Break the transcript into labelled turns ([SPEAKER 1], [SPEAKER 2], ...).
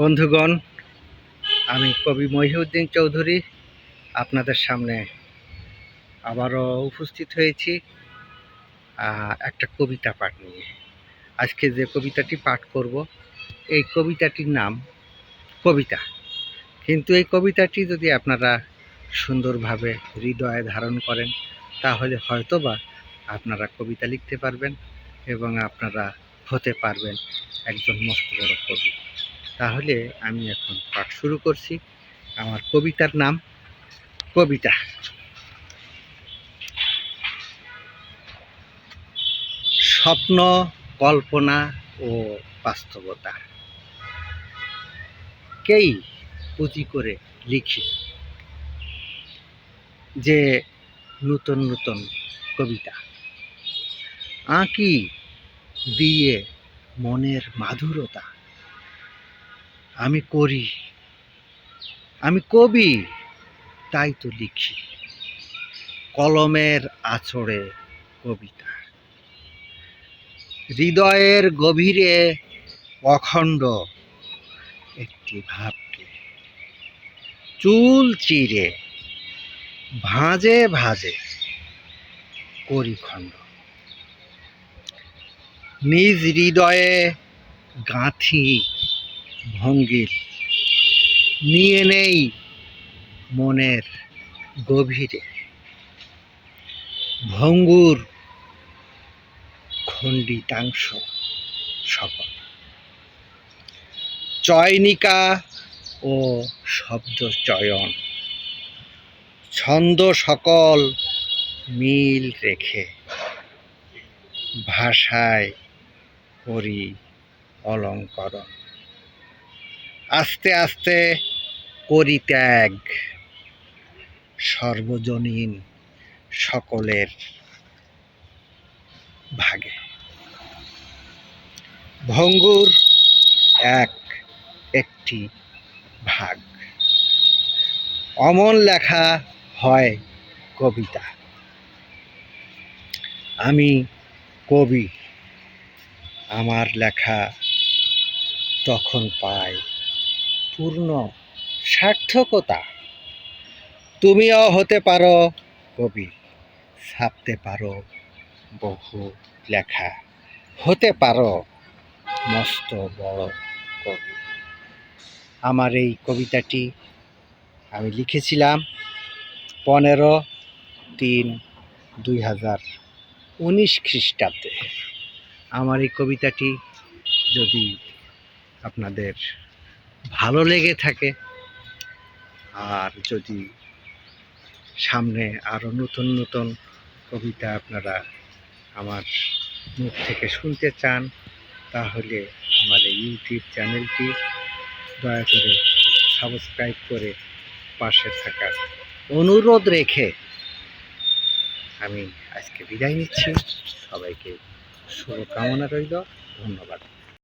[SPEAKER 1] বন্ধুগণ, আমি কবি মহিউদ্দিন চৌধুরী আপনাদের সামনে আবারও উপস্থিত হয়েছি একটা কবিতা পাঠ নিয়ে। আজকে যে কবিতাটি পাঠ করব, এই কবিতাটির নাম কবিতা। কিন্তু এই কবিতাটি যদি আপনারা সুন্দরভাবে হৃদয়ে ধারণ করেন, তাহলে হয়তোবা আপনারা কবিতা লিখতে পারবেন এবং আপনারা হতে পারবেন একজন মস্ত বড় কবি। তাহলে আমি এখন পাঠ শুরু করছি। আমার কবিতার নাম কবিতা। স্বপ্ন, কল্পনা ও বাস্তবতা। কেই পুঁজি করে লিখি? যে নূতন নূতন কবিতা। আঁকি দিয়ে মনের মাধুরতা। আমি করি। আমি কবি, তাই তো লিখি। কলমের আছড়ে কবিতা। হৃদয়ের গভীরে অখণ্ড একটি ভাবকে। চুল চিরে ভাঁজে ভাঁজে করি খণ্ড নিজ হৃদয়ে গাঁথি ভঙ্গির। নিয়ে নেই মনের গভীরে। ভঙ্গুর খণ্ডিতাংশ সকল। চয়নিকা ও শব্দ চয়ন। ছন্দ সকল মিল রেখে ভাষায় করি অলঙ্করণ আস্তে আস্তে করি ত্যাগ। সর্বজনীন সকলের ভাগে। ভঙ্গুর এক, একটি ভাগ। অমন লেখা হয় কবিতা। আমি কবি, আমার লেখা তখন পায় পূর্ণ সার্থকতা। তুমিও হতে পারো কবি, ছাপতে পারো বহু লেখা, হতে পারো মস্ত বড় কবি। আমার এই কবিতাটি আমি লিখেছিলাম পনেরো তিন দুই হাজার উনিশ খ্রিস্টাব্দে। আমার এই কবিতাটি যদি আপনাদের ভালো লেগে থাকে। আর যদি সামনে আরও নতুন নতুন কবিতা আপনারা আমার মুখ থেকে শুনতে চান, তাহলে আমার এই ইউটিউব চ্যানেলটি দয়া করে সাবস্ক্রাইব করে পাশে থাকার অনুরোধ রেখে আমি আজকে বিদায় নিচ্ছি। সবাইকে শুভকামনা রইল। ধন্যবাদ।